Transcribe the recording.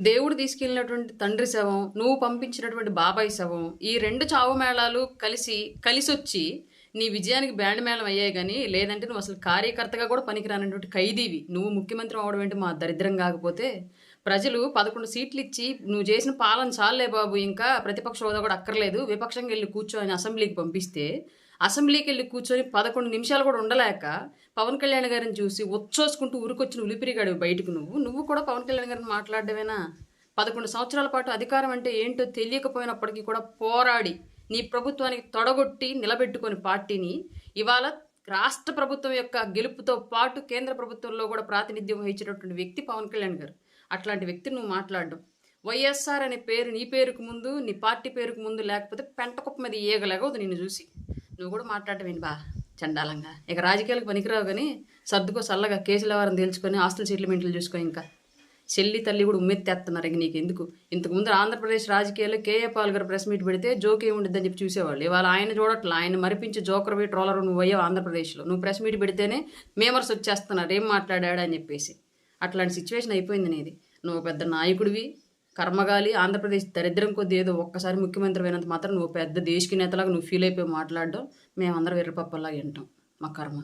దేవుడు తీసుకెళ్ళినటువంటి తండ్రి శవం నువ్వు పంపించినటువంటి బాబాయ్ శవం ఈ రెండు చావు మేళాలు కలిసి కలిసొచ్చి నీ విజయానికి బ్యాండ్ మేళం అయ్యాయి కానీ లేదంటే నువ్వు అసలు కార్యకర్తగా కూడా పనికిరానటువంటి ఖైదీవి. నువ్వు ముఖ్యమంత్రి అవడం ఏంటి మా దరిద్రం కాకపోతే? ప్రజలు పదకొండు సీట్లు ఇచ్చి నువ్వు చేసిన పాలన చాలే బాబు ఇంకా ప్రతిపక్ష హోదా కూడా అక్కర్లేదు. విపక్షంగా వెళ్ళి కూర్చొని అసెంబ్లీకి పంపిస్తే అసెంబ్లీకి వెళ్ళి కూర్చొని పదకొండు నిమిషాలు కూడా ఉండలేక పవన్ కళ్యాణ్ గారిని చూసి ఉచ్చోసుకుంటూ ఉరికొచ్చిన ఉలిపిరిగాడు బయటకు నువ్వు. నువ్వు కూడా పవన్ కళ్యాణ్ గారిని మాట్లాడడమేనా? పదకొండు సంవత్సరాల పాటు అధికారం అంటే ఏంటో తెలియకపోయినప్పటికీ కూడా పోరాడి నీ ప్రభుత్వానికి తొడగొట్టి నిలబెట్టుకొని పార్టీని ఇవాళ రాష్ట్ర ప్రభుత్వం యొక్క గెలుపుతో పాటు కేంద్ర ప్రభుత్వంలో కూడా ప్రాతినిధ్యం వహించినటువంటి వ్యక్తి పవన్ కళ్యాణ్ గారు. అట్లాంటి వ్యక్తి నువ్వు మాట్లాడడం. వైఎస్ఆర్ అనే పేరు నీ పేరుకు ముందు నీ పార్టీ పేరుకు ముందు లేకపోతే పెంటకుప్ప మీద ఈగలేగవద్దు నిన్ను చూసి. నువ్వు కూడా మాట్లాడటం బా? చండాలంగా. ఇక రాజకీయాలకు పనికిరావు కానీ సర్దుకో చల్లగా కేసుల వారం తేల్చుకొని ఆస్తుల సెటిల్మెంట్లు చూసుకో ఇంకా. చెల్లి తల్లి కూడా ఉమ్మెత్తేస్తున్నారు ఇక నీకు ఎందుకు? ఇంతకుముందు ఆంధ్రప్రదేశ్ రాజకీయాల్లో కేఏ పాల్ గారు ప్రెస్ మీట్ పెడితే జోక్ ఏముండిద్దని చెప్పి చూసేవాళ్ళు. ఇవాళ ఆయన చూడట్లే ఆయన మరిపించి జోకర్ పోయి ట్రోలర్ నువ్వు అయ్యావు ఆంధ్రప్రదేశ్లో. నువ్వు ప్రెస్ మీట్ పెడితేనే మేమర్స్ వచ్చేస్తున్నారు ఏం మాట్లాడాడు అని చెప్పేసి. అట్లాంటి సిచ్యువేషన్ అయిపోయింది నీది. నువ్వు పెద్ద నాయకుడివి కర్మగాలి ఆంధ్రప్రదేశ్ దరిద్రం కొద్ది ఏదో ఒక్కసారి ముఖ్యమంత్రి అయినంత మాత్రం నువ్వు పెద్ద దేశకి నేతలాగా నువ్వు ఫీల్ అయిపోయి మాట్లాడడం మేమందరం వెర్రపప్పలాగా వింటాం. మా కర్మ.